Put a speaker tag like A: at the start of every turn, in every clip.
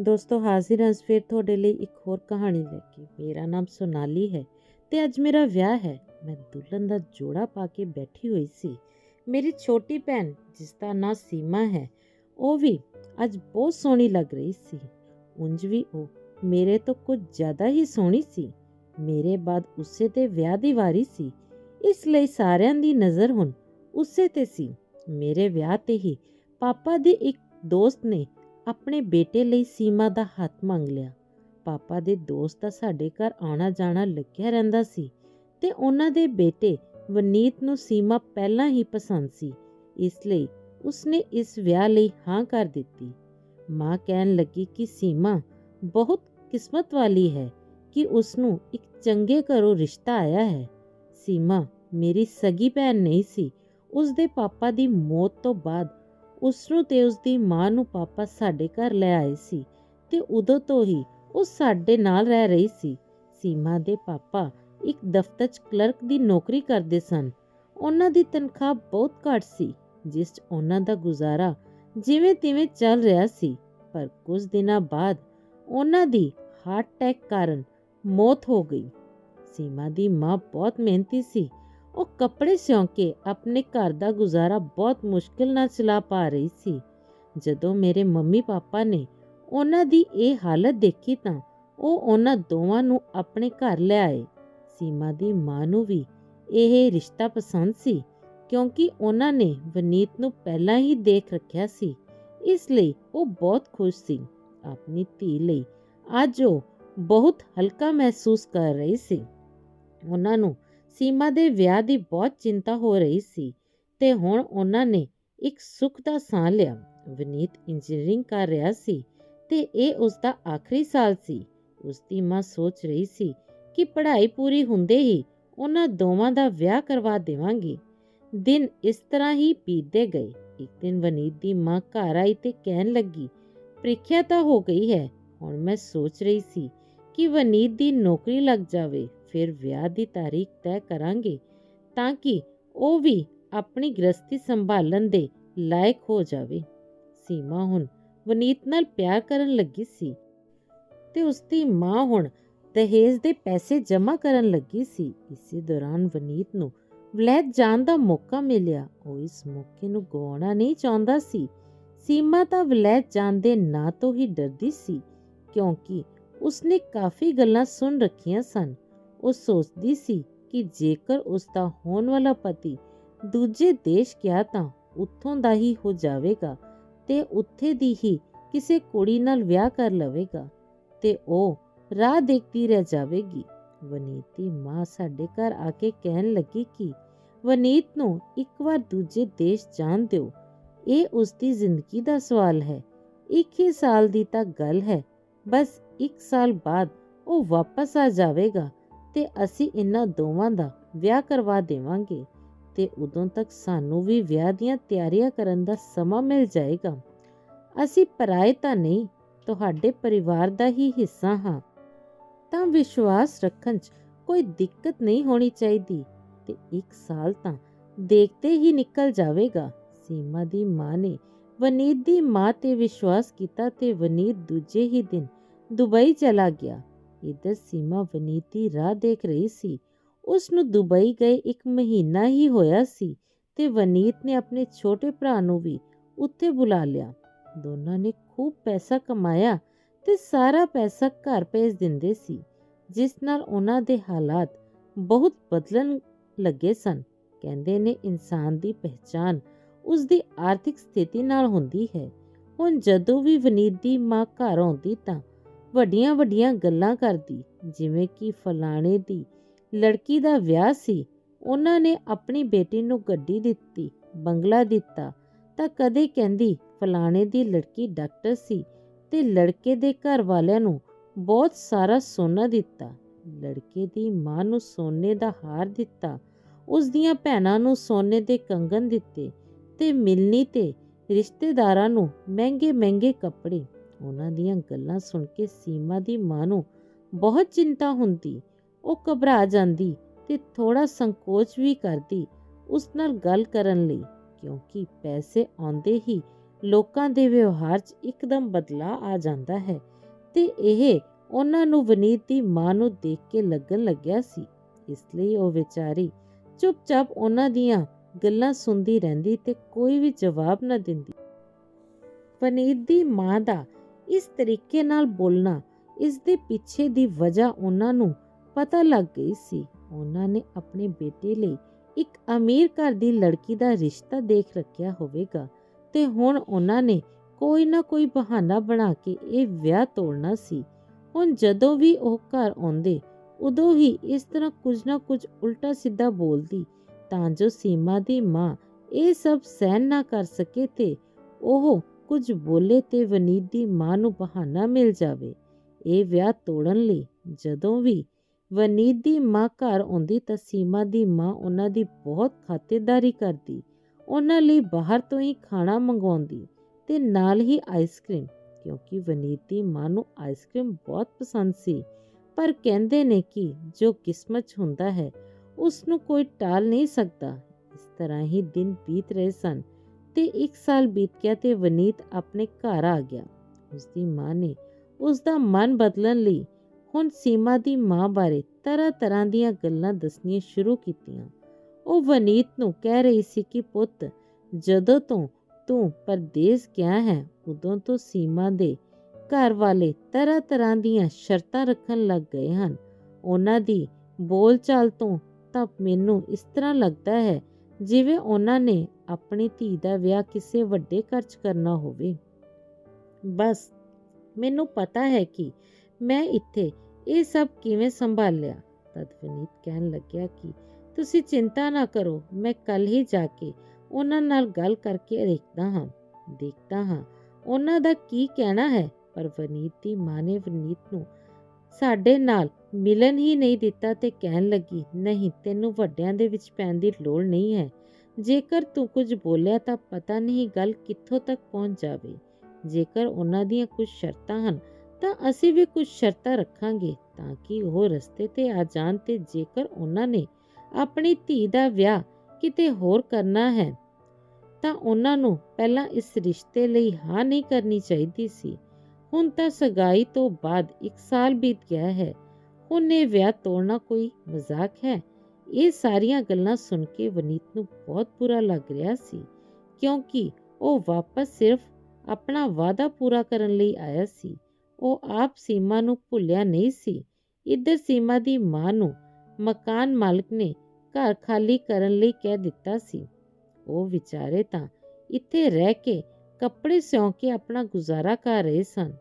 A: ਦੋਸਤੋ, ਹਾਜ਼ਰ ਹਾਂ ਅੱਜ ਫਿਰ ਤੁਹਾਡੇ ਲਈ ਇੱਕ ਹੋਰ ਕਹਾਣੀ ਲੈ ਕੇ। ਮੇਰਾ ਨਾਮ ਸੋਨਾਲੀ ਹੈ ਤੇ ਅੱਜ ਮੇਰਾ ਵਿਆਹ ਹੈ। ਮੈਂ ਦੁਲਹਨ ਦਾ ਜੋੜਾ ਪਾ ਕੇ ਬੈਠੀ ਹੋਈ ਸੀ। ਮੇਰੀ ਛੋਟੀ ਭੈਣ, ਜਿਸ ਦਾ ਨਾਂ ਸੀਮਾ ਹੈ, ਉਹ ਵੀ ਅੱਜ ਬਹੁਤ ਸੋਹਣੀ ਲੱਗ ਰਹੀ ਸੀ। ਉਂਝ ਵੀ ਉਹ ਮੇਰੇ ਤੋਂ ਕੁਝ ਜ਼ਿਆਦਾ ਹੀ ਸੋਹਣੀ ਸੀ। ਮੇਰੇ ਬਾਅਦ ਉਸੇ ਤੇ ਵਿਆਹ ਦੀ ਵਾਰੀ ਸੀ। ਇਸ ਲਈ ਸਾਰਿਆਂ ਦੀ ਨਜ਼ਰ ਹੁਣ ਉਸੇ ਤੇ ਸੀ। ਮੇਰੇ ਵਿਆਹ ਤੇ ਹੀ ਪਾਪਾ ਦੇ ਇੱਕ ਦੋਸਤ ਨੇ ਆਪਣੇ ਬੇਟੇ ਲਈ ਸੀਮਾ ਦਾ ਹੱਥ ਮੰਗ ਲਿਆ। ਪਾਪਾ ਦੇ ਦੋਸਤ ਤਾਂ ਸਾਡੇ ਘਰ ਆਉਣਾ ਜਾਣਾ ਲੱਗਿਆ ਰਹਿੰਦਾ ਸੀ ਤੇ ਉਹਨਾਂ ਦੇ ਬੇਟੇ ਵਨੀਤ ਨੂੰ ਸੀਮਾ ਪਹਿਲਾਂ ਹੀ ਪਸੰਦ ਸੀ, ਇਸ ਲਈ ਉਸਨੇ ਇਸ ਵਿਆਹ ਲਈ ਹਾਂ ਕਰ ਦਿੱਤੀ। ਮਾਂ ਕਹਿਣ ਲੱਗੀ ਕਿ ਸੀਮਾ ਬਹੁਤ ਕਿਸਮਤ ਵਾਲੀ ਹੈ ਕਿ ਉਸ ਨੂੰ ਇੱਕ ਚੰਗੇ ਘਰੋਂ ਰਿਸ਼ਤਾ ਆਇਆ ਹੈ। ਸੀਮਾ ਮੇਰੀ ਸਗੀ ਭੈਣ ਨਹੀਂ ਸੀ ਉਸ ਦੇ ਪਾਪਾ ਦੀ ਮੌਤ ਤੋਂ ਬਾਅਦ ਉਸ ਨੂੰ ਤੇ ਉਸ ਦੀ ਮਾਂ ਨੂੰ ਪਾਪਾ ਸਾਡੇ ਘਰ ਲੈ ਆਏ ਸੀ ਤੇ ਉਦੋਂ ਤੋਂ ਹੀ ਉਹ ਸਾਡੇ ਨਾਲ ਰਹਿ ਰਹੀ ਸੀ। ਸੀਮਾ ਦੇ ਪਾਪਾ ਇੱਕ ਦਫ਼ਤਰ 'ਚ ਕਲਰਕ ਦੀ ਨੌਕਰੀ ਕਰਦੇ ਸਨ। ਉਹਨਾਂ ਦੀ ਤਨਖਾਹ ਬਹੁਤ ਘੱਟ ਸੀ, ਜਿਸ 'ਚ ਉਹਨਾਂ ਦਾ ਗੁਜ਼ਾਰਾ ਜਿਵੇਂ ਤਿਵੇਂ ਚੱਲ ਰਿਹਾ ਸੀ। ਪਰ ਕੁਝ ਦਿਨਾਂ ਬਾਅਦ ਉਹਨਾਂ ਦੀ ਹਾਰਟ ਅਟੈਕ ਕਾਰਨ ਮੌਤ ਹੋ ਗਈ। ਸੀਮਾ ਦੀ ਮਾਂ ਬਹੁਤ ਮਿਹਨਤੀ ਸੀ ਉਹ ਕੱਪੜੇ ਸਿਉਂ ਕੇ ਆਪਣੇ ਘਰ ਦਾ ਗੁਜ਼ਾਰਾ ਬਹੁਤ ਮੁਸ਼ਕਿਲ ਨਾਲ ਚਲਾ ਪਾ ਰਹੀ ਸੀ। ਜਦੋਂ ਮੇਰੇ ਮੰਮੀ ਪਾਪਾ ਨੇ ਉਹਨਾਂ ਦੀ ਇਹ ਹਾਲਤ ਦੇਖੀ ਤਾਂ ਉਹ ਉਹਨਾਂ ਦੋਵਾਂ ਨੂੰ ਆਪਣੇ ਘਰ ਲੈ ਆਏ। ਸੀਮਾ ਦੀ ਮਾਂ ਨੂੰ ਵੀ ਇਹ ਰਿਸ਼ਤਾ ਪਸੰਦ ਸੀ ਕਿਉਂਕਿ ਉਹਨਾਂ ਨੇ ਵਨੀਤ ਨੂੰ ਪਹਿਲਾਂ ਹੀ ਦੇਖ ਰੱਖਿਆ ਸੀ। ਇਸ ਲਈ ਉਹ ਬਹੁਤ ਖੁਸ਼ ਸੀ। ਆਪਣੀ ਧੀ ਲਈ ਅੱਜ ਉਹ ਬਹੁਤ ਹਲਕਾ ਮਹਿਸੂਸ ਕਰ ਰਹੀ ਸੀ। ਉਹਨਾਂ ਨੂੰ ਸੀਮਾ ਦੇ ਵਿਆਹ ਦੀ ਬਹੁਤ ਚਿੰਤਾ ਹੋ ਰਹੀ ਸੀ ਤੇ ਹੁਣ ਉਹਨਾਂ ਨੇ ਇੱਕ ਸੁੱਖ ਦਾ ਸਾਹ ਲਿਆ। ਵਨੀਤ ਇੰਜੀਨੀਅਰਿੰਗ ਕਰ ਰਿਹਾ ਸੀ ਤੇ ਇਹ ਉਸ ਦਾ ਆਖਰੀ ਸਾਲ ਸੀ। ਉਸ ਦੀ ਮਾਂ ਸੋਚ ਰਹੀ ਸੀ ਕਿ ਪੜ੍ਹਾਈ ਪੂਰੀ ਹੁੰਦੇ ਹੀ ਉਹਨਾਂ ਦੋਵਾਂ ਦਾ ਵਿਆਹ ਕਰਵਾ ਦੇਵਾਂਗੀ। ਦਿਨ ਇਸ ਤਰ੍ਹਾਂ ਹੀ ਬੀਤਦੇ ਗਏ। ਇੱਕ ਦਿਨ ਵਨੀਤ ਦੀ ਮਾਂ ਘਰ ਆਈ ਤੇ ਕਹਿਣ ਲੱਗੀ, ਪ੍ਰੀਖਿਆ ਤਾਂ ਹੋ ਗਈ ਹੈ। ਹੁਣ ਮੈਂ ਸੋਚ ਰਹੀ ਸੀ ਕਿ ਵਨੀਤ ਦੀ ਨੌਕਰੀ ਲੱਗ ਜਾਵੇ। ਫਿਰ ਵਿਆਹ ਦੀ ਤਾਰੀਖ ਤੈਅ ਕਰਾਂਗੇ ਤਾਂ ਕਿ ਉਹ ਵੀ ਆਪਣੀ ਗ੍ਰਸਤੀ ਸੰਭਾਲਣ ਦੇ ਲਾਇਕ ਹੋ ਜਾਵੇ। ਸੀਮਾ ਹੁਣ ਵਨੀਤ ਨਾਲ ਪਿਆਰ ਕਰਨ ਲੱਗੀ ਸੀ ਤੇ ਉਸਦੀ ਮਾਂ ਹੁਣ ਦਹੇਜ ਦੇ ਪੈਸੇ ਜਮ੍ਹਾਂ ਕਰਨ ਲੱਗੀ ਸੀ। ਇਸੇ ਦੌਰਾਨ ਵਨੀਤ ਨੂੰ ਵਲੈਤ ਜਾਣ ਦਾ ਮੌਕਾ ਮਿਲਿਆ। ਉਹ ਇਸ ਮੌਕੇ ਨੂੰ ਗਵਾਉਣਾ ਨਹੀਂ ਚਾਹੁੰਦਾ ਸੀ। ਸੀਮਾ ਤਾਂ ਵਲੈਤ ਜਾਣ ਦੇ ਨਾਂ ਤੋਂ ਹੀ ਡਰਦੀ ਸੀ ਕਿਉਂਕਿ ਉਸਨੇ ਕਾਫੀ ਗੱਲਾਂ ਸੁਣ ਰੱਖੀਆਂ ਸਨ। ਉਹ ਸੋਚਦੀ ਸੀ ਕਿ ਜੇਕਰ ਉਸ ਦਾ ਹੋਣ ਵਾਲਾ ਪਤੀ ਦੂਜੇ ਦੇਸ਼ ਗਿਆ ਤਾਂ ਉੱਥੋਂ ਦਾ ਹੀ ਹੋ ਜਾਵੇਗਾ ਤੇ ਉੱਥੇ ਦੀ ਹੀ ਕਿਸੇ ਕੁੜੀ ਨਾਲ ਵਿਆਹ ਕਰ ਲਵੇਗਾ ਤੇ ਉਹ ਰਾਹ ਦੇਖਦੀ ਰਹਿ ਜਾਵੇਗੀ। ਵਨੀਤ ਦੀ ਮਾਂ ਸਾਡੇ ਘਰ ਆ ਕੇ ਕਹਿਣ ਲੱਗੀ ਕਿ ਵਨੀਤ ਨੂੰ ਇੱਕ ਵਾਰ ਦੂਜੇ ਦੇਸ਼ ਜਾਣ ਦਿਓ। ਇਹ ਉਸ ਦੀ ਜ਼ਿੰਦਗੀ ਦਾ ਸਵਾਲ ਹੈ। ਇੱਕ ਹੀ ਸਾਲ ਦੀ ਤਾਂ ਗੱਲ ਹੈ। ਬਸ ਇੱਕ ਸਾਲ ਬਾਅਦ ਉਹ ਵਾਪਸ ਆ ਜਾਵੇਗਾ। ਤੇ ਅਸੀਂ ਇਹਨਾਂ ਦੋਵਾਂ ਦਾ ਵਿਆਹ ਕਰਵਾ ਦੇਵਾਂਗੇ ਤੇ ਉਦੋਂ ਤੱਕ ਸਾਨੂੰ ਵੀ ਵਿਆਹ ਦੀਆਂ ਤਿਆਰੀਆਂ ਕਰਨ ਦਾ ਸਮਾਂ ਮਿਲ ਜਾਏਗਾ। ਅਸੀਂ ਪਰਾਏ ਤਾਂ ਨਹੀਂ, ਤੁਹਾਡੇ ਪਰਿਵਾਰ ਦਾ ਹੀ ਹਿੱਸਾ ਹਾਂ। ਤਾਂ ਵਿਸ਼ਵਾਸ ਰੱਖਣ 'ਚ ਕੋਈ ਦਿੱਕਤ ਨਹੀਂ ਹੋਣੀ ਚਾਹੀਦੀ ਤੇ ਇੱਕ ਸਾਲ ਤਾਂ ਦੇਖਦੇ ਹੀ ਨਿਕਲ ਜਾਵੇਗਾ। ਸੀਮਾ ਦੀ ਮਾਂ ਨੇ ਵਨੀਤ ਦੀ ਮਾਂ ਤੇ ਵਿਸ਼ਵਾਸ ਕੀਤਾ ਤੇ ਵਨੀਤ ਦੂਜੇ ਹੀ ਦਿਨ ਦੁਬਈ ਚਲਾ ਗਿਆ। ਇਧਰ ਸੀਮਾ ਵਨੀਤ ਦੀ ਰਾਹ ਦੇਖ ਰਹੀ ਸੀ। ਉਸ ਨੂੰ ਦੁਬਈ ਗਏ ਇੱਕ ਮਹੀਨਾ ਹੀ ਹੋਇਆ ਸੀ ਤੇ ਵਨੀਤ ਨੇ ਆਪਣੇ ਛੋਟੇ ਭਰਾ ਨੂੰ ਵੀ ਉੱਥੇ ਬੁਲਾ ਲਿਆ। ਦੋਨਾਂ ਨੇ ਖੂਬ ਪੈਸਾ ਕਮਾਇਆ ਤੇ ਸਾਰਾ ਪੈਸਾ ਘਰ ਭੇਜ ਦਿੰਦੇ ਸੀ, ਜਿਸ ਨਾਲ ਉਹਨਾਂ ਦੇ ਹਾਲਾਤ ਬਹੁਤ ਬਦਲਣ ਲੱਗੇ ਸਨ। ਕਹਿੰਦੇ ਨੇ ਇਨਸਾਨ ਦੀ ਪਹਿਚਾਨ ਉਸ ਦੀ ਆਰਥਿਕ ਸਥਿਤੀ ਨਾਲ ਹੁੰਦੀ ਹੈ। ਹੁਣ ਜਦੋਂ ਵੀ ਵਨੀਤ ਦੀ ਮਾਂ ਘਰ ਆਉਂਦੀ ਤਾਂ ਵੱਡੀਆਂ ਵੱਡੀਆਂ ਗੱਲਾਂ ਕਰਦੀ, ਜਿਵੇਂ ਕਿ ਫਲਾਣੇ ਦੀ ਲੜਕੀ ਦਾ ਵਿਆਹ ਸੀ, ਉਹਨਾਂ ਨੇ ਆਪਣੀ ਬੇਟੀ ਨੂੰ ਗੱਡੀ ਦਿੱਤੀ, ਬੰਗਲਾ ਦਿੱਤਾ, ਤਾਂ ਕਦੇ ਕਹਿੰਦੀ ਫਲਾਣੇ ਦੀ ਲੜਕੀ ਡਾਕਟਰ ਸੀ ਤੇ ਲੜਕੇ ਦੇ ਘਰ ਵਾਲਿਆਂ ਨੂੰ ਬਹੁਤ ਸਾਰਾ ਸੋਨਾ ਦਿੱਤਾ। ਲੜਕੇ ਦੀ ਮਾਂ ਨੂੰ ਸੋਨੇ ਦਾ ਹਾਰ ਦਿੱਤਾ, ਉਸ ਦੀਆਂ ਭੈਣਾਂ ਨੂੰ ਸੋਨੇ ਦੇ ਕੰਗਨ ਦਿੱਤੇ ਤੇ ਮਿਲਨੀ ਤੇ ਰਿਸ਼ਤੇਦਾਰਾਂ ਨੂੰ ਮਹਿੰਗੇ ਮਹਿੰਗੇ ਕੱਪੜੇ ਉਹਨਾਂ ਦੀਆਂ ਗੱਲਾਂ ਸੁਣ ਕੇ ਸੀਮਾ ਦੀ ਮਾਂ ਨੂੰ ਬਹੁਤ ਚਿੰਤਾ ਹੁੰਦੀ। ਉਹ ਘਬਰਾ ਜਾਂਦੀ ਤੇ ਥੋੜਾ ਸੰਕੋਚ ਵੀ ਕਰਦੀ ਉਸ ਨਾਲ ਗੱਲ ਕਰਨ ਲਈ, ਕਿਉਂਕਿ ਪੈਸੇ ਆਉਂਦੇ ਹੀ ਲੋਕਾਂ ਦੇ ਵਿਵਹਾਰ 'ਚ ਇੱਕਦਮ ਬਦਲਾਅ ਆ ਜਾਂਦਾ ਹੈ ਤੇ ਇਹ ਉਹਨਾਂ ਨੂੰ ਵਨੀਤ ਦੀ ਮਾਂ ਨੂੰ ਦੇਖ ਕੇ ਲੱਗਣ ਲੱਗਿਆ ਸੀ। ਇਸ ਲਈ ਉਹ ਵਿਚਾਰੀ ਚੁੱਪਚਾਪ ਉਹਨਾਂ ਦੀਆਂ ਗੱਲਾਂ ਸੁਣਦੀ ਰਹਿੰਦੀ ਤੇ ਕੋਈ ਵੀ ਜਵਾਬ ਨਾ ਦਿੰਦੀ। ਵਨੀਤ ਦੀ ਮਾਂ ਦਾ ਇਸ ਤਰੀਕੇ ਨਾਲ ਬੋਲਣਾ, ਇਸ ਦੇ ਪਿੱਛੇ ਦੀ ਵਜ੍ਹਾ ਉਹਨਾਂ ਨੂੰ ਪਤਾ ਲੱਗ ਗਈ ਸੀ। ਉਹਨਾਂ ਨੇ ਆਪਣੇ ਬੇਟੇ ਲਈ ਇੱਕ ਅਮੀਰ ਘਰ ਦੀ ਲੜਕੀ ਦਾ ਰਿਸ਼ਤਾ ਦੇਖ ਰੱਖਿਆ ਹੋਵੇਗਾ ਤੇ ਹੁਣ ਉਹਨਾਂ ਨੇ ਕੋਈ ਨਾ ਕੋਈ ਬਹਾਨਾ ਬਣਾ ਕੇ ਇਹ ਵਿਆਹ ਤੋੜਨਾ ਸੀ। ਹੁਣ ਜਦੋਂ ਵੀ ਉਹ ਘਰ ਆਉਂਦੇ, ਉਦੋਂ ਹੀ ਇਸ ਤਰ੍ਹਾਂ ਕੁਝ ਨਾ ਕੁਝ ਉਲਟਾ ਸਿੱਧਾ ਬੋਲਦੀ, ਤਾਂ ਜੋ ਸੀਮਾ ਦੀ ਮਾਂ ਇਹ ਸਭ ਸਹਿਨ ਨਾ ਕਰ ਸਕੇ ਤੇ ਉਹ ਕੁਝ ਬੋਲੇ ਤੇ ਵਨੀਤ ਦੀ ਮਾਂ ਨੂੰ ਬਹਾਨਾ ਮਿਲ ਜਾਵੇ। ਇਹ ਵਿਆਹ ਤੋੜਨ ਲਈ ਜਦੋਂ ਵੀ ਵਨੀਤ ਦੀ ਮਾਂ ਘਰ ਆਉਂਦੀ ਤਾਂ ਸੀਮਾ ਦੀ ਮਾਂ ਉਹਨਾਂ ਦੀ ਬਹੁਤ ਖਾਤੇਦਾਰੀ ਕਰਦੀ। ਉਹਨਾਂ ਲਈ ਬਾਹਰ ਤੋਂ ਹੀ ਖਾਣਾ ਮੰਗਵਾਉਂਦੀ ਤੇ ਨਾਲ ਹੀ ਆਈਸਕ੍ਰੀਮ, ਕਿਉਂਕਿ ਵਨੀਤ ਦੀ ਮਾਂ ਨੂੰ ਆਈਸਕ੍ਰੀਮ ਬਹੁਤ ਪਸੰਦ ਸੀ। ਪਰ ਕਹਿੰਦੇ ਨੇ ਕਿ ਜੋ ਕਿਸਮਤ 'ਚ ਹੁੰਦਾ ਹੈ ਉਸ ਨੂੰ ਕੋਈ ਟਾਲ ਨਹੀਂ ਸਕਦਾ। ਇਸ ਤਰ੍ਹਾਂ ਹੀ ਦਿਨ ਬੀਤ ਰਹੇ ਸਨ। ਤੇ ਇੱਕ ਸਾਲ ਬੀਤ ਗਿਆ ਤੇ ਵਨੀਤ ਆਪਣੇ ਘਰ ਆ ਗਿਆ। ਉਸ ਦੀ ਮਾਂ ਨੇ ਉਸ ਦਾ ਮਨ ਬਦਲਣ ਲਈ ਹੁਣ ਸੀਮਾ ਦੀ ਮਾਂ ਬਾਰੇ ਤਰ੍ਹਾਂ ਤਰ੍ਹਾਂ ਦੀਆਂ ਗੱਲਾਂ ਦੱਸਣੀਆਂ ਸ਼ੁਰੂ ਕੀਤੀਆਂ। ਉਹ ਵਨੀਤ ਨੂੰ ਕਹਿ ਰਹੀ ਸੀ ਕਿ, ਪੁੱਤ, ਜਦੋਂ ਤੋਂ ਤੂੰ ਪਰਦੇਸ ਗਿਆ ਹੈ, ਉਦੋਂ ਤੋਂ ਸੀਮਾ ਦੇ ਘਰ ਵਾਲੇ ਤਰ੍ਹਾਂ ਤਰ੍ਹਾਂ ਦੀਆਂ ਸ਼ਰਤਾਂ ਰੱਖਣ ਲੱਗ ਗਏ ਹਨ। ਉਹਨਾਂ ਦੀ ਬੋਲਚਾਲ ਤੋਂ ਤਾਂ ਮੈਨੂੰ ਇਸ ਤਰ੍ਹਾਂ ਲੱਗਦਾ ਹੈ ਜਿਵੇਂ ਉਹਨਾਂ ਨੇ ਆਪਣੀ ਧੀ ਦਾ ਵਿਆਹ ਕਿਸੇ ਵੱਡੇ ਘਰ ਕਰਨਾ ਹੋਵੇ। ਬਸ, ਮੈਨੂੰ ਪਤਾ ਹੈ ਕਿ ਮੈਂ ਇੱਥੇ ਇਹ ਸਭ ਕਿਵੇਂ ਸੰਭਾਲਿਆ। ਤਦਵਨੀਤ ਕਹਿਣ ਲੱਗਿਆ ਕਿ ਤੁਸੀਂ ਚਿੰਤਾ ਨਾ ਕਰੋ, ਮੈਂ ਕੱਲ ਹੀ ਜਾ ਕੇ ਉਹਨਾਂ ਨਾਲ ਗੱਲ ਕਰਕੇ ਦੇਖਦਾ ਹਾਂ। ਦੇਖਦਾ ਹਾਂ, ਉਹਨਾਂ ਦਾ ਕੀ ਕਹਿਣਾ ਹੈ? ਪਰ ਵਨੀਤ ਦੀ ਮਾਂ ਨੇ ਵਨੀਤ ਨੂੰ ਸਾਡੇ ਨਾਲ ਮਿਲਣ ਹੀ ਨਹੀਂ ਦਿੱਤਾ ਤੇ ਕਹਿਣ ਲੱਗੀ, ਨਹੀਂ, ਤੈਨੂੰ ਵੱਡਿਆਂ ਦੇ ਵਿੱਚ ਪੈਣ ਦੀ ਲੋੜ ਨਹੀਂ ਹੈ। ਜੇਕਰ ਤੂੰ ਕੁਝ ਬੋਲਿਆ ਤਾਂ ਪਤਾ ਨਹੀਂ ਗੱਲ ਕਿੱਥੋਂ ਤੱਕ ਪਹੁੰਚ ਜਾਵੇ। ਜੇਕਰ ਉਹਨਾਂ ਦੀਆਂ ਕੁਝ ਸ਼ਰਤਾਂ ਹਨ, ਤਾਂ ਅਸੀਂ ਵੀ ਕੁਝ ਸ਼ਰਤਾਂ ਰੱਖਾਂਗੇ ਤਾਂ ਕਿ ਉਹ ਰਸਤੇ ਤੇ ਆ ਜਾਣ ਤੇ ਜੇਕਰ ਉਹਨਾਂ ਨੇ ਆਪਣੀ ਧੀ ਦਾ ਵਿਆਹ ਕਿਤੇ ਹੋਰ ਕਰਨਾ ਹੈ, ਤਾਂ ਉਹਨਾਂ ਨੂੰ ਪਹਿਲਾਂ ਇਸ ਰਿਸ਼ਤੇ ਲਈ ਹਾਂ ਨਹੀਂ ਕਰਨੀ ਚਾਹੀਦੀ ਸੀ। ਹੁਣ ਤਾਂ ਸਗਾਈ ਤੋਂ ਬਾਅਦ 1 ਸਾਲ ਬੀਤ ਗਿਆ ਹੈ। ਹੁਣ ਇਹ ਵਿਆਹ ਤੋੜਨਾ ਕੋਈ ਮਜ਼ਾਕ ਹੈ? ਇਹ ਸਾਰੀਆਂ ਗੱਲਾਂ ਸੁਣ ਕੇ ਵਨੀਤ ਨੂੰ ਬਹੁਤ ਬੁਰਾ ਲੱਗ ਰਿਹਾ ਸੀ, ਕਿਉਂਕਿ ਉਹ ਵਾਪਸ ਸਿਰਫ ਆਪਣਾ ਵਾਅਦਾ ਪੂਰਾ ਕਰਨ ਲਈ ਆਇਆ ਸੀ। ਉਹ ਆਪ ਸੀਮਾ ਨੂੰ ਭੁੱਲਿਆ ਨਹੀਂ ਸੀ। ਇੱਧਰ ਸੀਮਾ ਦੀ ਮਾਂ ਨੂੰ ਮਕਾਨ ਮਾਲਕ ਨੇ ਘਰ ਖਾਲੀ ਕਰਨ ਲਈ ਕਹਿ ਦਿੱਤਾ ਸੀ। ਉਹ ਵਿਚਾਰੇ ਤਾਂ ਇੱਥੇ ਰਹਿ ਕੇ ਕੱਪੜੇ ਸਿਉਂ ਕੇ ਆਪਣਾ ਗੁਜ਼ਾਰਾ ਕਰ ਰਹੇ ਸਨ।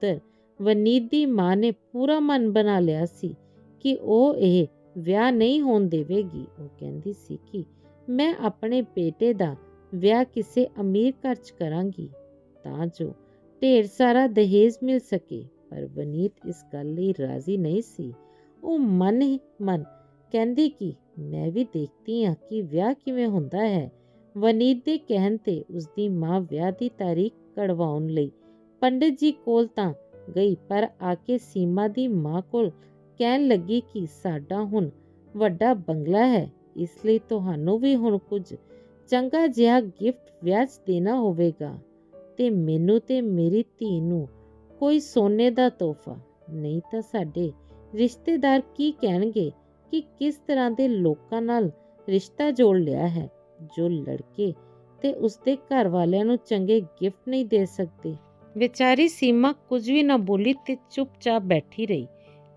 A: ਤੇ ਵਨੀਤ ਦੀ ਮਾਂ ਨੇ ਪੂਰਾ ਮਨ ਬਣਾ ਲਿਆ ਸੀ ਕਿ ਉਹ ਇਹ ਵਿਆਹ ਨਹੀਂ ਹੋਣ ਦੇਵੇਗੀ। ਉਹ ਕਹਿੰਦੀ ਸੀ ਕਿ ਮੈਂ ਆਪਣੇ ਬੇਟੇ ਦਾ ਵਿਆਹ ਕਿਸੇ ਅਮੀਰ ਘਰ 'ਚ ਕਰਾਂਗੀ ਤਾਂ ਜੋ ਢੇਰ ਸਾਰਾ ਦਹੇਜ ਮਿਲ ਸਕੇ। ਪਰ ਵਨੀਤ ਇਸ ਗੱਲ ਲਈ ਰਾਜ਼ੀ ਨਹੀਂ ਸੀ। ਉਹ ਮਨ ਹੀ ਮਨ ਕਹਿੰਦੀ ਕਿ ਮੈਂ ਵੀ ਦੇਖਦੀ ਹਾਂ ਕਿ ਵਿਆਹ ਕਿਵੇਂ ਹੁੰਦਾ ਹੈ। ਵਨੀਤ ਦੇ ਕਹਿਣ ਤੇ ਉਸ ਦੀ ਮਾਂ ਵਿਆਹ ਦੀ ਤਾਰੀਖ ਕਢਵਾਉਣ ਲਈ ਪੰਡਿਤ ਜੀ ਕੋਲ ਤਾਂ ਗਈ, ਪਰ ਆ ਕੇ ਸੀਮਾ ਦੀ ਮਾਂ ਕੋਲ ਕਹਿਣ ਲੱਗੀ ਕਿ ਸਾਡਾ ਹੁਣ ਵੱਡਾ ਬੰਗਲਾ ਹੈ, ਇਸ ਲਈ ਤੁਹਾਨੂੰ ਵੀ ਹੁਣ ਕੁਝ ਚੰਗਾ ਜਿਹਾ ਗਿਫਟ ਵਿਆਜ ਦੇਣਾ ਹੋਵੇਗਾ। ਤੇ ਮੈਨੂੰ ਤੇ ਮੇਰੀ ਧੀ ਨੂੰ ਕੋਈ ਸੋਨੇ ਦਾ ਤੋਹਫਾ, ਨਹੀਂ ਤਾਂ ਸਾਡੇ ਰਿਸ਼ਤੇਦਾਰ ਕੀ ਕਹਿਣਗੇ ਕਿ ਕਿਸ ਤਰ੍ਹਾਂ ਦੇ ਲੋਕਾਂ ਨਾਲ ਰਿਸ਼ਤਾ ਜੋੜ ਲਿਆ ਹੈ, ਜੋ ਲੜਕੇ ਤੇ ਉਸਦੇ ਘਰ ਵਾਲਿਆਂ ਨੂੰ ਚੰਗੇ ਗਿਫਟ ਨਹੀਂ ਦੇ ਸਕਦੇ। ਵਿਚਾਰੀ ਸੀਮਾ ਕੁਝ ਵੀ ਨਾ ਬੋਲੀ ਤੇ ਚੁੱਪਚਾਪ ਬੈਠੀ ਰਹੀ।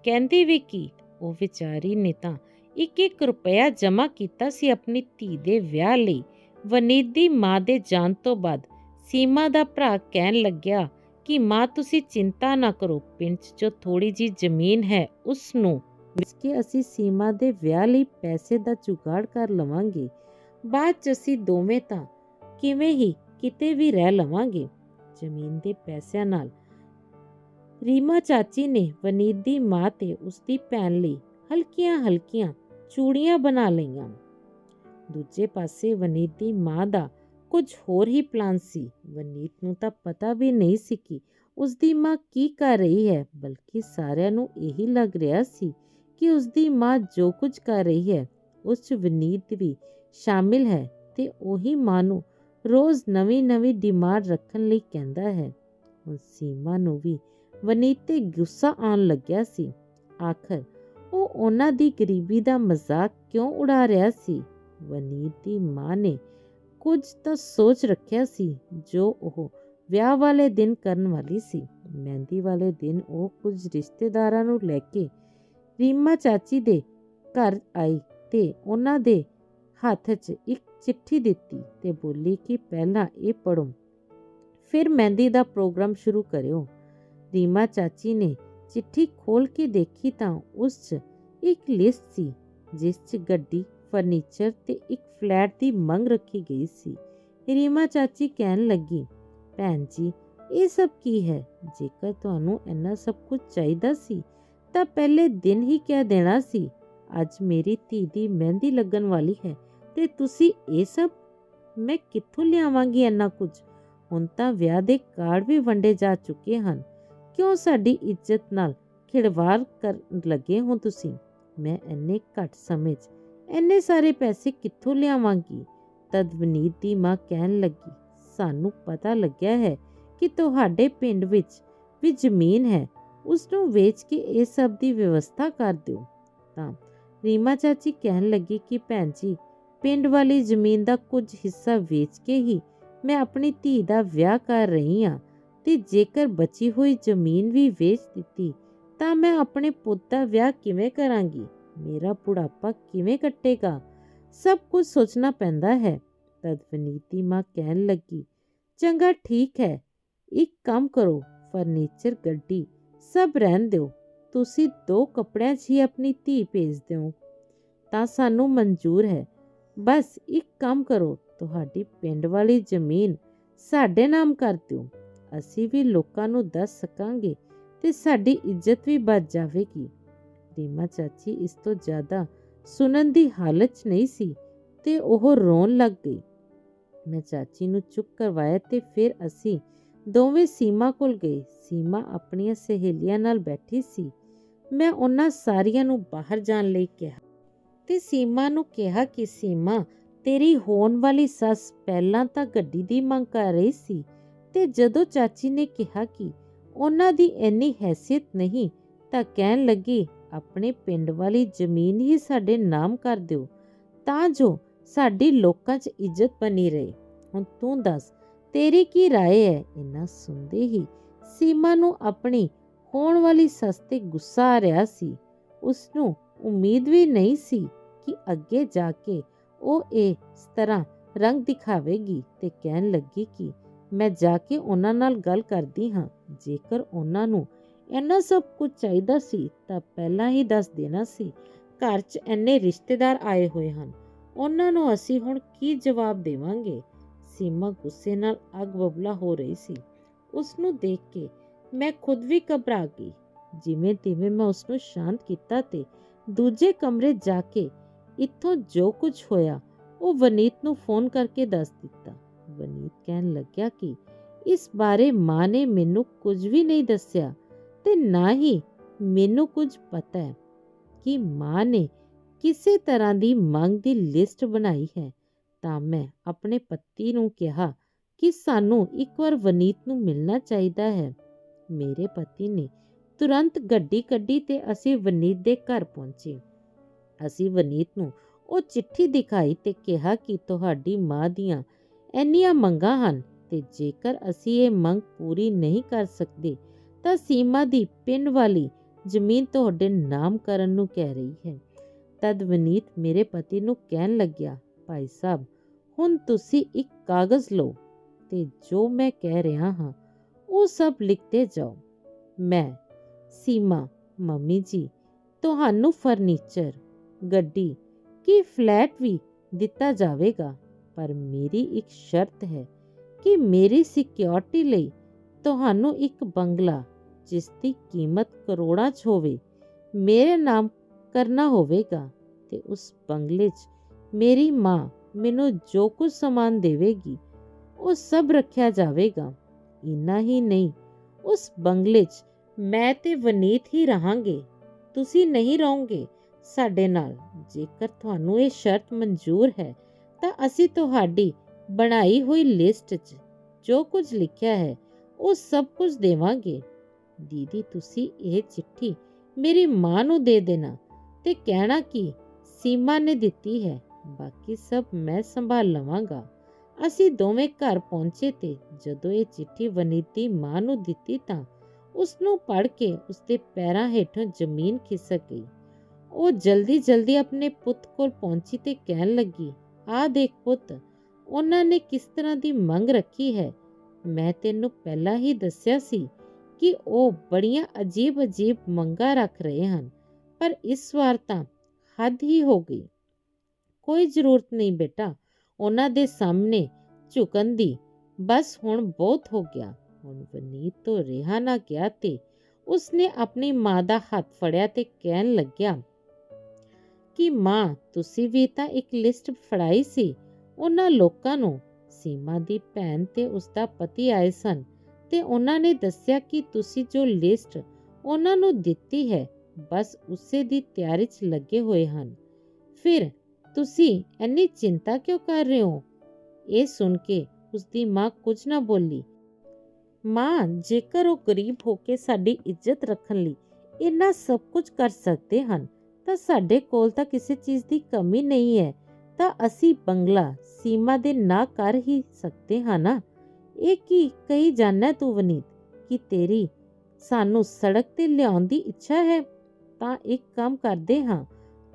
A: ਕਹਿੰਦੀ ਵੀ ਕੀ? ਉਹ ਵਿਚਾਰੀ ਨੇ ਤਾਂ ਇੱਕ ਇੱਕ ਰੁਪਇਆ ਜਮ੍ਹਾਂ ਕੀਤਾ ਸੀ ਆਪਣੀ ਧੀ ਦੇ ਵਿਆਹ ਲਈ। ਵਨੀਤ ਦੀ ਮਾਂ ਦੇ ਜਾਣ ਤੋਂ ਬਾਅਦ ਸੀਮਾ ਦਾ ਭਰਾ ਕਹਿਣ ਲੱਗਿਆ ਕਿ, ਮਾਂ, ਤੁਸੀਂ ਚਿੰਤਾ ਨਾ ਕਰੋ, ਪਿੰਡ 'ਚ ਜੋ ਥੋੜੀ ਜੀ ਜ਼ਮੀਨ ਹੈ, ਉਸ ਨੂੰ ਵੇਚ ਅਸੀਂ ਸੀਮਾ ਦੇ ਵਿਆਹ ਲਈ ਪੈਸੇ ਦਾ ਜੁਗਾੜ ਕਰ ਲਵਾਂਗੇ। ਬਾਅਦ 'ਚ ਅਸੀਂ ਦੋਵੇਂ ਤਾਂ ਕਿਵੇਂ ਹੀ ਕਿਤੇ ਵੀ ਰਹਿ ਲਵਾਂਗੇ। ਜ਼ਮੀਨ ਦੇ ਪੈਸਿਆਂ ਨਾਲ। ਰੀਮਾ ਚਾਚੀ ਨੇ ਵਨੀਤ ਦੀ ਮਾਂ ਤੇ ਉਸ ਦੀ ਭੈਣ ਲਈ ਹਲਕੀਆਂ ਹਲਕੀਆਂ ਚੂੜੀਆਂ ਬਣਾ ਲਈਆਂ। ਦੂਜੇ ਪਾਸੇ ਵਨੀਤ ਦੀ ਮਾਂ ਦਾ ਕੁਝ ਹੋਰ ਹੀ ਪਲਾਨ ਸੀ। ਵਨੀਤ ਨੂੰ ਤਾਂ ਪਤਾ ਵੀ ਨਹੀਂ ਸੀ ਕਿ ਉਸ ਦੀ ਮਾਂ ਕੀ ਕਰ ਰਹੀ ਹੈ, ਬਲਕਿ ਸਾਰਿਆਂ ਨੂੰ ਇਹੀ ਲੱਗ ਰਿਹਾ ਸੀ ਕਿ ਉਸ ਦੀ ਮਾਂ ਜੋ ਕੁਝ ਕਰ ਰਹੀ ਹੈ, ਉਸ 'ਚ ਵਨੀਤ ਵੀ ਸ਼ਾਮਿਲ ਹੈ ਤੇ ਉਹੀ ਮਾਂ ਨੂੰ ਰੋਜ਼ ਨਵੀਂ-ਨਵੀਂ ਡਿਮਾਂਡ ਰੱਖਣ ਲਈ ਕਹਿੰਦਾ ਹੈ। ਹੁਣ ਸੀਮਾ ਨੂੰ ਵੀ ਵਨੀਤ ਤੇ ਗੁੱਸਾ ਆਉਣ ਲੱਗਿਆ ਸੀ। ਆਖਰ ਉਹ ਉਹਨਾਂ ਦੀ ਗਰੀਬੀ ਦਾ ਮਜ਼ਾਕ ਕਿਉਂ ਉਡਾ ਰਿਹਾ ਸੀ? ਵਨੀਤ ਦੀ ਮਾਂ ਨੇ ਕੁਝ ਤਾਂ ਸੋਚ ਰੱਖਿਆ ਸੀ, ਜੋ ਉਹ ਵਿਆਹ ਵਾਲੇ ਦਿਨ ਕਰਨ ਵਾਲੀ ਸੀ। ਮਹਿੰਦੀ ਵਾਲੇ ਦਿਨ ਉਹ ਕੁਝ ਰਿਸ਼ਤੇਦਾਰਾਂ ਨੂੰ ਲੈ ਕੇ ਰੀਮਾ ਚਾਚੀ ਦੇ ਘਰ ਆਈ ਤੇ ਉਹਨਾਂ ਦੇ ਹੱਥ 'ਚ ਇੱਕ ਚਿੱਠੀ ਦਿੱਤੀ ਤੇ ਬੋਲੀ ਕਿ ਪਹਿਲਾਂ ਇਹ ਪੜੋ ਫਿਰ ਮਹਿੰਦੀ ਦਾ ਪ੍ਰੋਗਰਾਮ ਸ਼ੁਰੂ ਕਰਿਓ। ਰੀਮਾ ਚਾਚੀ ਨੇ ਚਿੱਠੀ ਖੋਲ ਕੇ ਦੇਖੀ ਤਾਂ ਉਸ 'ਚ ਇੱਕ ਲਿਸਟ ਸੀ, ਜਿਸ 'ਚ ਗੱਡੀ, ਫਰਨੀਚਰ ਤੇ ਇੱਕ ਫਲੈਟ ਦੀ ਮੰਗ ਰੱਖੀ ਗਈ ਸੀ। ਰੀਮਾ ਚਾਚੀ ਕਹਿਣ ਲੱਗੀ, ਭੈਣ ਜੀ, ਇਹ ਸਭ ਕੀ ਹੈ? ਜੇਕਰ ਤੁਹਾਨੂੰ ਇੰਨਾ ਸਭ ਕੁਝ ਚਾਹੀਦਾ ਸੀ, ਤਾਂ ਪਹਿਲੇ ਦਿਨ ਹੀ ਕਹਿ ਦੇਣਾ ਸੀ, ਅੱਜ ਮੇਰੀ ਧੀ ਦੀ ਮਹਿੰਦੀ ਲੱਗਣ ਵਾਲੀ ਹੈ ਤੇ ਤੁਸੀਂ ਇਹ ਸਭ ਮੈਂ ਕਿੱਥੋਂ ਲਿਆਵਾਂਗੀ ਇੰਨਾ ਕੁਝ? ਹੁਣ ਤਾਂ ਵਿਆਹ ਦੇ ਕਾਰਡ ਵੀ ਵੰਡੇ ਜਾ ਚੁੱਕੇ ਹਨ। ਕਿਉਂ ਸਾਡੀ ਇੱਜ਼ਤ ਨਾਲ ਖਿੜਵਾੜ ਕਰਨ ਲੱਗੇ ਹੋ ਤੁਸੀਂ? ਮੈਂ ਇੰਨੇ ਘੱਟ ਸਮੇਂ ਇੰਨੇ ਸਾਰੇ ਪੈਸੇ ਕਿੱਥੋਂ ਲਿਆਵਾਂਗੀ? ਤਦ ਵਨੀਤ ਦੀ ਮਾਂ ਕਹਿਣ ਲੱਗੀ, ਸਾਨੂੰ ਪਤਾ ਲੱਗਿਆ ਹੈ ਕਿ ਤੁਹਾਡੇ ਪਿੰਡ ਵਿੱਚ ਵੀ ਜ਼ਮੀਨ ਹੈ। ਉਸ ਨੂੰ ਵੇਚ ਕੇ ਇਹ ਸਭ ਦੀ ਵਿਵਸਥਾ ਕਰ ਦਿਓ। ਤਾਂ ਰੀਮਾ ਚਾਚੀ ਕਹਿਣ ਲੱਗੀ ਕਿ ਭੈਣ ਜੀ ਪਿੰਡ ਵਾਲੀ ਜ਼ਮੀਨ ਦਾ ਕੁਝ ਹਿੱਸਾ ਵੇਚ ਕੇ ਹੀ ਮੈਂ ਆਪਣੀ ਧੀ ਦਾ ਵਿਆਹ ਕਰ ਰਹੀ ਹਾਂ ਤੇ ਜੇਕਰ ਬਚੀ ਹੋਈ ਜ਼ਮੀਨ ਵੀ ਵੇਚ ਦਿੱਤੀ ਤਾਂ ਮੈਂ ਆਪਣੇ ਪੁੱਤ ਦਾ ਵਿਆਹ ਕਿਵੇਂ ਕਰਾਂਗੀ? ਮੇਰਾ ਬੁਢਾਪਾ ਕਿਵੇਂ ਕੱਟੇਗਾ? ਸਭ ਕੁਝ ਸੋਚਣਾ ਪੈਂਦਾ ਹੈ। ਤਦ ਵਨੀਤੀ ਮਾਂ ਕਹਿਣ ਲੱਗੀ, ਚੰਗਾ, ਠੀਕ ਹੈ। ਇੱਕ ਕੰਮ ਕਰੋ, ਫਰਨੀਚਰ, ਗੱਡੀ, ਸਭ ਰਹਿਣ ਦਿਓ। ਤੁਸੀਂ ਦੋ ਕੱਪੜਿਆਂ 'ਚ ਹੀ ਆਪਣੀ ਧੀ ਭੇਜ ਦਿਓ। ਤਾਂ ਸਾਨੂੰ ਮਨਜ਼ੂਰ ਹੈ। ਬਸ ਇੱਕ ਕੰਮ ਕਰੋ, ਤੁਹਾਡੀ ਪਿੰਡ ਵਾਲੀ ਜ਼ਮੀਨ ਸਾਡੇ ਨਾਮ ਕਰ ਦਿਓ। ਅਸੀਂ ਵੀ ਲੋਕਾਂ ਨੂੰ ਦੱਸ ਸਕਾਂਗੇ ਤੇ ਸਾਡੀ ਇੱਜ਼ਤ ਵੀ ਬਚ ਜਾਵੇਗੀ। ਰੀਮਾ ਚਾਚੀ ਇਸ ਤੋਂ ਜ਼ਿਆਦਾ ਸੁਣਨ ਦੀ ਹਾਲਤ 'ਚ ਨਹੀਂ ਸੀ ਤੇ ਉਹ ਰੋਣ ਲੱਗ ਗਈ। ਮੈਂ ਚਾਚੀ ਨੂੰ ਚੁੱਪ ਕਰਵਾਇਆ ਤੇ ਫਿਰ ਅਸੀਂ ਦੋਵੇਂ ਸੀਮਾ ਕੋਲ ਗਏ। ਸੀਮਾ ਆਪਣੀਆਂ ਸਹੇਲੀਆਂ ਨਾਲ ਬੈਠੀ ਸੀ। ਮੈਂ ਉਹਨਾਂ ਸਾਰੀਆਂ ਨੂੰ ਬਾਹਰ ਜਾਣ ਲਈ ਕਿਹਾ। ਤੇ ਸੀਮਾ ਨੂੰ ਕਿਹਾ ਕਿ ਸੀਮਾ ਤੇਰੀ ਹੋਣ ਵਾਲੀ ਸੱਸ ਪਹਿਲਾਂ ਤਾਂ ਗੱਡੀ ਦੀ ਮੰਗ ਕਰ ਰਹੀ ਸੀ ਤੇ ਜਦੋਂ ਚਾਚੀ ਨੇ ਕਿਹਾ ਕਿ ਉਹਨਾਂ ਦੀ ਇੰਨੀ ਹੈਸੀਅਤ ਨਹੀਂ ਤਾਂ ਕਹਿਣ ਲੱਗੀ ਆਪਣੇ ਪਿੰਡ ਵਾਲੀ ਜ਼ਮੀਨ ਹੀ ਸਾਡੇ ਨਾਮ ਕਰ ਦਿਓ ਤਾਂ ਜੋ ਸਾਡੀ ਲੋਕਾਂ 'ਚ ਇੱਜ਼ਤ ਬਣੀ ਰਹੇ ਹੁਣ ਤੂੰ ਦੱਸ ਤੇਰੀ ਕੀ رائے ਹੈ ਇਹਨਾਂ ਸੁਣਦੇ ਹੀ ਸੀਮਾ ਨੂੰ ਆਪਣੀ ਹੋਣ ਵਾਲੀ ਸੱਸ ਤੇ ਗੁੱਸਾ ਆ ਰਿਹਾ ਸੀ ਉਸ ਨੂੰ ਉਮੀਦ ਵੀ ਨਹੀਂ ਸੀ ਕਿ ਅੱਗੇ ਜਾ ਕੇ ਉਹ ਇਹ ਇਸ ਤਰ੍ਹਾਂ ਰੰਗ ਦਿਖਾਵੇਗੀ ਤੇ ਕਹਿਣ ਲੱਗੀ ਕਿ ਮੈਂ ਜਾ ਕੇ ਉਹਨਾਂ ਨਾਲ ਗੱਲ ਕਰਦੀ ਹਾਂ, ਜੇਕਰ ਉਹਨਾਂ ਨੂੰ ਇੰਨਾ ਸਭ ਕੁਝ ਚਾਹੀਦਾ ਸੀ ਤਾਂ ਪਹਿਲਾਂ ਹੀ ਦੱਸ ਦੇਣਾ ਸੀ, ਘਰ 'ਚ ਇੰਨੇ ਰਿਸ਼ਤੇਦਾਰ ਆਏ ਹੋਏ ਹਨ, ਉਹਨਾਂ ਨੂੰ ਅਸੀਂ ਹੁਣ ਕੀ ਜਵਾਬ ਦੇਵਾਂਗੇ? ਸੀਮਾ ਗੁੱਸੇ ਨਾਲ ਅੱਗ ਬਬਲਾ ਹੋ ਰਹੀ ਸੀ। ਉਸ ਨੂੰ ਦੇਖ ਕੇ ਮੈਂ ਖੁਦ ਵੀ ਘਬਰਾ ਗਈ। ਜਿਵੇਂ ਤਿਵੇਂ ਮੈਂ ਉਸ ਨੂੰ ਸ਼ਾਂਤ ਕੀਤਾ ਤੇ ਦੂਜੇ ਕਮਰੇ ਜਾ ਕੇ ਇੱਥੋਂ ਜੋ ਕੁਝ ਹੋਇਆ, ਉਹ ਵਨੀਤ ਨੂੰ ਫੋਨ ਕਰਕੇ ਦੱਸ ਦਿੱਤਾ। ਵਨੀਤ ਕਹਿਣ ਲੱਗਿਆ ਕਿ ਇਸ ਬਾਰੇ ਮਾਂ ਨੇ ਮੈਨੂੰ ਕੁਝ ਵੀ ਨਹੀਂ ਦੱਸਿਆ ਤੇ ਨਾ ਹੀ ਮੈਨੂੰ ਕੁਝ ਪਤਾ ਹੈ ਕਿ ਮਾਂ ਨੇ ਕਿਸੇ ਤਰ੍ਹਾਂ ਦੀ ਮੰਗ ਦੀ ਲਿਸਟ ਬਣਾਈ ਹੈ। ਤਾਂ ਮੈਂ ਆਪਣੇ ਪਤੀ ਨੂੰ ਕਿਹਾ ਕਿ ਸਾਨੂੰ ਇੱਕ ਵਾਰ ਵਨੀਤ ਨੂੰ ਮਿਲਣਾ ਚਾਹੀਦਾ ਹੈ। ਮੇਰੇ ਪਤੀ ਨੇ ਤੁਰੰਤ ਗੱਡੀ ਕੱਢੀ ਤੇ ਅਸੀਂ ਵਨੀਤ ਦੇ ਘਰ ਪਹੁੰਚੇ। ਅਸੀਂ ਵਨੀਤ ਨੂੰ ਉਹ ਚਿੱਠੀ ਦਿਖਾਈ ਤੇ ਕਿਹਾ ਕਿ ਤੁਹਾਡੀ ਮਾਂ ਦੀਆਂ ਇੰਨੀਆਂ ਮੰਗਾਂ ਹਨ ਤੇ ਜੇਕਰ ਅਸੀਂ ਇਹ ਮੰਗ ਪੂਰੀ ਨਹੀਂ ਕਰ ਸਕਦੇ, ਤਾਂ ਸੀਮਾ ਦੀ ਪਿੰਡ ਵਾਲੀ ਜ਼ਮੀਨ ਤੁਹਾਡੇ ਨਾਮ ਕਰਨ ਨੂੰ ਕਹਿ ਰਹੀ ਹੈ। ਤਦ ਵਨੀਤ ਮੇਰੇ ਪਤੀ ਨੂੰ ਕਹਿਣ ਲੱਗਿਆ, ਭਾਈ ਸਾਹਿਬ, ਹੁਣ ਤੁਸੀਂ ਇੱਕ ਕਾਗਜ਼ ਲਓ ਤੇ ਜੋ ਮੈਂ ਕਹਿ ਰਿਹਾ ਹਾਂ, ਉਹ ਸਭ ਲਿਖਦੇ ਜਾਓ। ਮੈਂ, ਸੀਮਾ, ਮੰਮੀ ਜੀ, ਤੁਹਾਨੂੰ ਫਰਨੀਚਰ ਗੱਡੀ ਕੀ ਫਲੈਟ ਵੀ ਦਿੱਤਾ ਜਾਵੇਗਾ। ਪਰ ਮੇਰੀ ਇੱਕ ਸ਼ਰਤ ਹੈ ਕਿ ਮੇਰੀ ਸਿਕਿਉਰਿਟੀ ਲਈ ਤੁਹਾਨੂੰ ਇੱਕ ਬੰਗਲਾ, ਜਿਸ ਦੀ ਕੀਮਤ ਕਰੋੜਾਂ 'ਚ ਹੋਵੇ, ਮੇਰੇ ਨਾਮ ਕਰਨਾ ਹੋਵੇਗਾ ਤੇ ਉਸ ਬੰਗਲੇ 'ਚ ਮੇਰੀ ਮਾਂ ਮੈਨੂੰ ਜੋ ਕੁਝ ਸਮਾਨ ਦੇਵੇਗੀ, ਉਹ ਸਭ ਰੱਖਿਆ ਜਾਵੇਗਾ। ਇੰਨਾ ਹੀ ਨਹੀਂ, ਉਸ ਬੰਗਲੇ 'ਚ ਮੈਂ ਤੇ ਵਨੀਤ ਹੀ ਰਹਾਂਗੇ। ਤੁਸੀਂ ਨਹੀਂ ਰਹੋਗੇ। ਸਾਡੇ ਨਾਲ। ਜੇਕਰ ਤੁਹਾਨੂੰ ਇਹ ਸ਼ਰਤ ਮਨਜ਼ੂਰ ਹੈ, ਤਾਂ ਅਸੀਂ ਤੁਹਾਡੀ ਬਣਾਈ ਹੋਈ ਲਿਸਟ 'ਚ ਜੋ ਕੁਝ ਲਿਖਿਆ ਹੈ, ਉਹ ਸਭ ਕੁਝ ਦੇਵਾਂਗੇ। ਦੀਦੀ, ਤੁਸੀਂ ਇਹ ਚਿੱਠੀ ਮੇਰੀ ਮਾਂ ਨੂੰ ਦੇ ਦੇਣਾ ਤੇ ਕਹਿਣਾ ਕਿ ਸੀਮਾ ਨੇ ਦਿੱਤੀ ਹੈ, ਬਾਕੀ ਸਭ ਮੈਂ ਸੰਭਾਲ ਲਵਾਂਗਾ। ਅਸੀਂ ਦੋਵੇਂ ਘਰ ਪਹੁੰਚੇ ਤੇ ਜਦੋਂ ਇਹ ਚਿੱਠੀ ਵਨੀਤੀ ਮਾਂ ਨੂੰ ਦਿੱਤੀ ਤਾਂ ਉਸ ਨੂੰ ਪੜ੍ਹ ਕੇ ਉਸਦੇ ਪੈਰਾਂ ਹੇਠੋਂ ਜ਼ਮੀਨ ਖਿਸਕ ਗਈ। ਉਹ ਜਲਦੀ ਜਲਦੀ ਆਪਣੇ ਪੁੱਤ ਕੋਲ ਪਹੁੰਚੀ ਤੇ ਕਹਿਣ ਲੱਗੀ ਆ ਦੇਖ ਪੁੱਤ, ਉਹਨਾਂ ਨੇ ਕਿਸ ਤਰ੍ਹਾਂ ਦੀ ਮੰਗ ਰੱਖੀ ਹੈ? ਮੈਂ ਤੈਨੂੰ ਪਹਿਲਾਂ ਹੀ ਦੱਸਿਆ ਸੀ ਕਿ ਉਹ ਬੜੀਆਂ ਅਜੀਬ ਅਜੀਬ ਮੰਗਾਂ ਰੱਖ ਰਹੇ ਹਨ, ਪਰ ਇਸ ਵਾਰ ਤਾਂ ਹੱਦ ਹੀ ਹੋ ਗਈ। ਕੋਈ ਜ਼ਰੂਰਤ ਨਹੀਂ ਬੇਟਾ, ਉਹਨਾਂ ਦੇ ਸਾਹਮਣੇ ਝੁਕਣ ਦੀ, ਬਸ ਹੁਣ ਬਹੁਤ ਹੋ ਗਿਆ। ਹੁਣ ਵਨੀਤ ਤੋਂ ਰਿਹਾ ਨਾ ਗਿਆ ਤੇ ਉਸਨੇ ਆਪਣੀ ਮਾਂ ਦਾ ਹੱਥ ਫੜਿਆ ਤੇ ਕਹਿਣ ਲੱਗਿਆ ਕਿ ਮਾਂ, ਤੁਸੀਂ ਵੀ ਤਾਂ ਇੱਕ ਲਿਸਟ ਫੜਾਈ ਸੀ। ਉਹਨਾਂ ਲੋਕਾਂ ਨੂੰ, ਸੀਮਾ ਦੀ ਭੈਣ ਤੇ ਉਸਦਾ ਪਤੀ ਆਏ ਸਨ ਤੇ ਉਹਨਾਂ ਨੇ ਦੱਸਿਆ ਕਿ ਤੁਸੀਂ ਜੋ ਲਿਸਟ ਉਹਨਾਂ ਨੂੰ ਦਿੱਤੀ ਹੈ, ਬਸ ਉਸੇ ਦੀ ਤਿਆਰੀ 'ਚ ਲੱਗੇ ਹੋਏ ਹਨ। ਫਿਰ ਤੁਸੀਂ ਇੰਨੀ ਚਿੰਤਾ ਕਿਉਂ ਕਰ ਰਹੇ ਹੋ? ਇਹ ਸੁਣ ਕੇ ਉਸਦੀ ਮਾਂ ਕੁਝ ਨਾ ਬੋਲੀ। ਮਾਂ, ਜੇਕਰ ਉਹ ਗਰੀਬ ਹੋ ਕੇ ਸਾਡੀ ਇੱਜ਼ਤ ਰੱਖਣ ਲਈ ਇੰਨਾ ਸਭ ਕੁਝ ਕਰ ਸਕਦੇ ਹਨ ਤਾਂ ਸਾਡੇ ਕੋਲ ਤਾਂ ਕਿਸੇ ਚੀਜ਼ ਦੀ ਕਮੀ ਨਹੀਂ ਹੈ। ਤਾਂ ਅਸੀਂ ਬੰਗਲਾ ਸੀਮਾ ਦੇ ਨਾ ਕਰ ਹੀ ਸਕਦੇ ਹਾਂ ਨਾ। ਇਹ ਕੀ ਕਹੀ ਜਾਣਾ ਤੂੰ ਵਨੀਤ, ਕਿ ਤੇਰੀ ਸਾਨੂੰ ਸੜਕ ਤੇ ਲਿਆਉਣ ਦੀ ਇੱਛਾ ਹੈ? ਤਾਂ ਇੱਕ ਕੰਮ ਕਰਦੇ ਹਾਂ।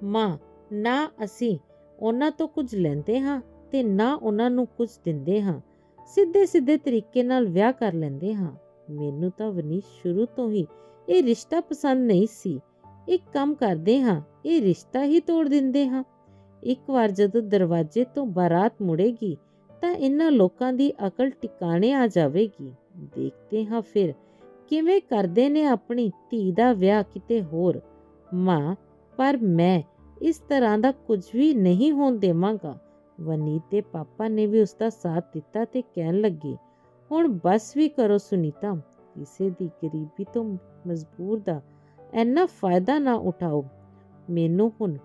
A: ਮਾਂ, ਨਾ ਅਸੀਂ ਉਹਨਾਂ ਤੋਂ ਕੁਝ ਲੈਂਦੇ ਹਾਂ ਤੇ ਨਾ ਉਹਨਾਂ ਨੂੰ ਕੁਝ ਦਿੰਦੇ ਹਾਂ। ਸਿੱਧੇ ਸਿੱਧੇ ਤਰੀਕੇ ਨਾਲ ਵਿਆਹ ਕਰ ਲੈਂਦੇ ਹਾਂ। ਮੈਨੂੰ ਤਾਂ ਵਨੀਤ ਸ਼ੁਰੂ ਤੋਂ ਹੀ ਇਹ ਰਿਸ਼ਤਾ ਪਸੰਦ ਨਹੀਂ ਸੀ। ਇੱਕ ਕੰਮ ਕਰਦੇ ਹਾਂ, ਇਹ ਰਿਸ਼ਤਾ ਹੀ ਤੋੜ ਦਿੰਦੇ ਹਾਂ। ਇੱਕ ਵਾਰ ਜਦੋਂ ਦਰਵਾਜ਼ੇ ਤੋਂ ਬਾਰਾਤ ਮੁੜੇਗੀ, ਤਾਂ ਇਹਨਾਂ ਲੋਕਾਂ ਦੀ ਅਕਲ ਟਿਕਾਣੇ ਆ ਜਾਵੇਗੀ। ਦੇਖਦੇ ਹਾਂ ਫਿਰ, ਕਿਵੇਂ ਕਰਦੇ ਨੇ ਆਪਣੀ ਧੀ ਦਾ ਵਿਆਹ ਕਿਤੇ ਹੋਰ? ਮਾਂ, ਪਰ ਮੈਂ ਇਸ ਤਰ੍ਹਾਂ ਦਾ ਕੁਝ ਵੀ ਨਹੀਂ ਹੋਣ ਦੇਵਾਂਗਾ। ਵਨੀਤ ਦੇ ਪਾਪਾ ਨੇ ਵੀ ਉਸ ਦਾ ਸਾਥ ਦਿੱਤਾ ਤੇ ਕਹਿਣ ਲੱਗੇ, ਹੁਣ ਬਸ ਵੀ ਕਰੋ ਸੁਨੀਤਾ, ਕਿਸੇ ਦੀ ਗਰੀਬੀ ਤੋਂ ਮਜਬੂਰ ਦਾ ਐਨਾ ਫਾਇਦਾ ਨਾ ਉਠਾਓ। ਮੈਨੂੰ ਹੁਣ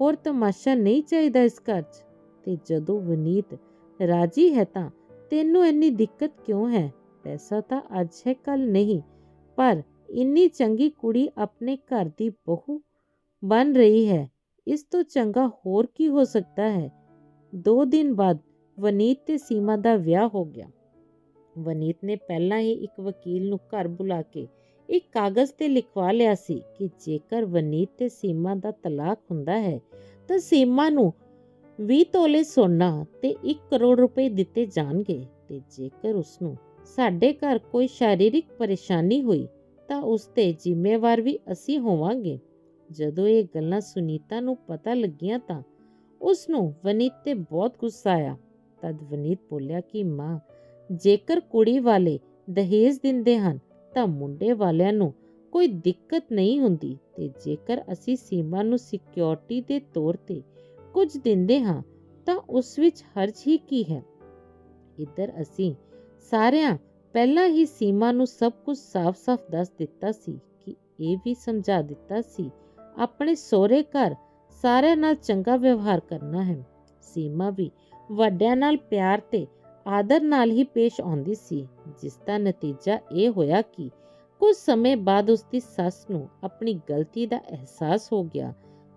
A: ਹੋਰ ਤਮਾਸ਼ਾ ਨਹੀਂ ਚਾਹੀਦਾ ਇਸ ਘਰ 'ਚ। ਤੇ ਜਦੋਂ ਵਨੀਤ ਰਾਜੀ ਹੈ ਤਾਂ ਤੈਨੂੰ ਇੰਨੀ ਦਿੱਕਤ ਕਿਉਂ ਹੈ? ਪੈਸਾ ਤਾਂ ਅੱਜ ਹੈ ਕੱਲ ਨਹੀਂ, ਪਰ ਇੰਨੀ ਚੰਗੀ ਕੁੜੀ ਆਪਣੇ ਘਰ ਦੀ ਬਹੂ ਬਣ ਰਹੀ ਹੈ। ਇਸ ਤੋਂ ਚੰਗਾ ਹੋਰ ਕੀ ਹੋ ਸਕਦਾ ਹੈ? ਦੋ ਦਿਨ ਬਾਅਦ ਵਨੀਤ ਤੇ ਸੀਮਾ ਦਾ ਵਿਆਹ ਹੋ ਗਿਆ। ਵਨੀਤ ਨੇ ਪਹਿਲਾਂ ਹੀ ਇੱਕ ਵਕੀਲ ਨੂੰ ਘਰ ਬੁਲਾ ਕੇ ਇੱਕ ਕਾਗਜ਼ ਤੇ ਲਿਖਵਾ ਲਿਆ ਸੀ ਕਿ ਜੇਕਰ ਵਨੀਤ ਤੇ ਸੀਮਾ ਦਾ ਤਲਾਕ ਹੁੰਦਾ ਹੈ, ਤਾਂ ਸੀਮਾ ਨੂੰ 20 ਤੋਲੇ ਸੋਨਾ ਤੇ 1 ਕਰੋੜ ਰੁਪਏ ਦਿੱਤੇ ਜਾਣਗੇ ਤੇ ਜੇਕਰ ਉਸ ਨੂੰ ਸਾਡੇ ਘਰ ਕੋਈ ਸ਼ਾਰੀਰਿਕ ਪਰੇਸ਼ਾਨੀ ਹੋਈ, ਤਾਂ ਉਸ ਤੇ ਜ਼ਿੰਮੇਵਾਰ ਵੀ ਅਸੀਂ ਹੋਵਾਂਗੇ। ਜਦੋਂ ਇਹ ਗੱਲਾਂ ਸੁਨੀਤਾ ਨੂੰ ਪਤਾ ਲੱਗੀਆਂ ਤਾਂ ਉਸ ਨੂੰ ਵਨੀਤ ਤੇ ਬਹੁਤ ਗੁੱਸਾ ਆਇਆ। ਤਦ ਵਨੀਤ ਬੋਲਿਆ ਕਿ ਮਾਂ, ਜੇਕਰ ਕੁੜੀ ਵਾਲੇ ਦਹੇਜ ਦਿੰਦੇ ਹਨ ਤਾਂ ਮੁੰਡੇ ਵਾਲਿਆਂ ਨੂੰ ਕੋਈ ਦਿੱਕਤ ਨਹੀਂ ਹੁੰਦੀ ਤੇ ਜੇਕਰ ਅਸੀਂ ਸੀਮਾ ਨੂੰ ਸਿਕਿਉਰਿਟੀ ਦੇ ਤੌਰ ਤੇ ਕੁਝ ਦਿੰਦੇ ਹਾਂ, ਤਾਂ ਉਸ ਵਿੱਚ ਹਰਜ ਹੀ ਕੀ ਹੈ? ਇੱਧਰ ਅਸੀਂ ਸਾਰਿਆਂ ਪਹਿਲਾਂ ਹੀ ਸੀਮਾ ਨੂੰ ਸਭ ਕੁਝ ਸਾਫ਼-ਸਾਫ਼ ਦੱਸ ਦਿੱਤਾ ਸੀ ਕਿ ਇਹ ਵੀ ਸਮਝਾ ਦਿੱਤਾ ਸੀ, ਆਪਣੇ ਸਹੁਰੇ ਘਰ ਸਾਰਿਆਂ ਨਾਲ ਚੰਗਾ ਵਿਵਹਾਰ ਕਰਨਾ ਹੈ। ਸੀਮਾ ਵੀ ਵੱਡਿਆਂ ਨਾਲ ਪਿਆਰ ਤੇ ਆਦਰ ਨਾਲ ਹੀ ਪੇਸ਼ ਆਉਂਦੀ ਸੀ, ਜਿਸ ਦਾ ਨਤੀਜਾ ਇਹ ਹੋਇਆ ਕਿ ਕੁਝ ਸਮੇਂ ਬਾਅਦ ਉਸ ਦੀ ਸੱਸ ਨੂੰ ਆਪਣੀ ਗਲਤੀ ਦਾ ਅਹਿਸਾਸ ਹੋ ਗਿਆ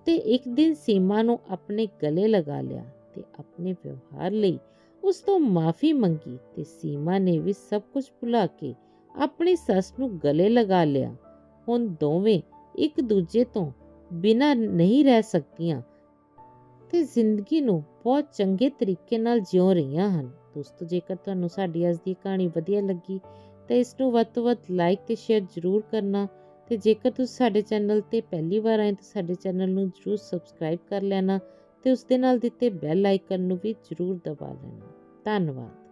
A: ਤੇ ਇੱਕ ਦਿਨ ਸੀਮਾ ਨੂੰ ਆਪਣੇ ਗਲੇ ਲਗਾ ਲਿਆ ਤੇ ਆਪਣੇ ਵਿਵਹਾਰ ਲਈ ਉਸ ਤੋਂ ਮਾਫੀ ਮੰਗੀ ਤੇ ਸੀਮਾ ਨੇ ਵੀ ਸਭ ਕੁਝ ਭੁਲਾ ਕੇ ਆਪਣੀ ਸੱਸ ਨੂੰ ਗਲੇ ਲਗਾ ਲਿਆ। ਹੁਣ ਦੋਵੇਂ ਇੱਕ ਦੂਜੇ ਤੋਂ ਬਿਨਾਂ ਨਹੀਂ ਰਹਿ ਸਕਦੀਆਂ ਤੇ ਜ਼ਿੰਦਗੀ ਨੂੰ ਬਹੁਤ ਚੰਗੇ ਤਰੀਕੇ ਨਾਲ ਜਿਉ ਰਹੀਆਂ ਹਨ। ਦੋਸਤੋ, ਜੇਕਰ ਤੁਹਾਨੂੰ ਸਾਡੀ ਅੱਜ ਦੀ ਕਹਾਣੀ ਵਧੀਆ ਲੱਗੀ, ਤਾਂ ਇਸ ਨੂੰ ਵੱਧ ਤੋਂ ਵੱਧ ਲਾਈਕ ਤੇ ਸ਼ੇਅਰ ਜ਼ਰੂਰ ਕਰਨਾ ਤੇ ਜੇਕਰ ਤੁਸੀਂ ਸਾਡੇ ਚੈਨਲ ਤੇ ਪਹਿਲੀ ਵਾਰ ਆਏ ਤਾਂ ਸਾਡੇ ਚੈਨਲ ਨੂੰ ਜ਼ਰੂਰ ਸਬਸਕ੍ਰਾਈਬ ਕਰ ਲੈਣਾ ਤੇ ਉਸ ਦੇ ਨਾਲ ਦਿੱਤੇ ਬੈਲ ਆਈਕਨ ਨੂੰ ਵੀ ਜ਼ਰੂਰ ਦਬਾ ਲੈਣਾ। ਧੰਨਵਾਦ।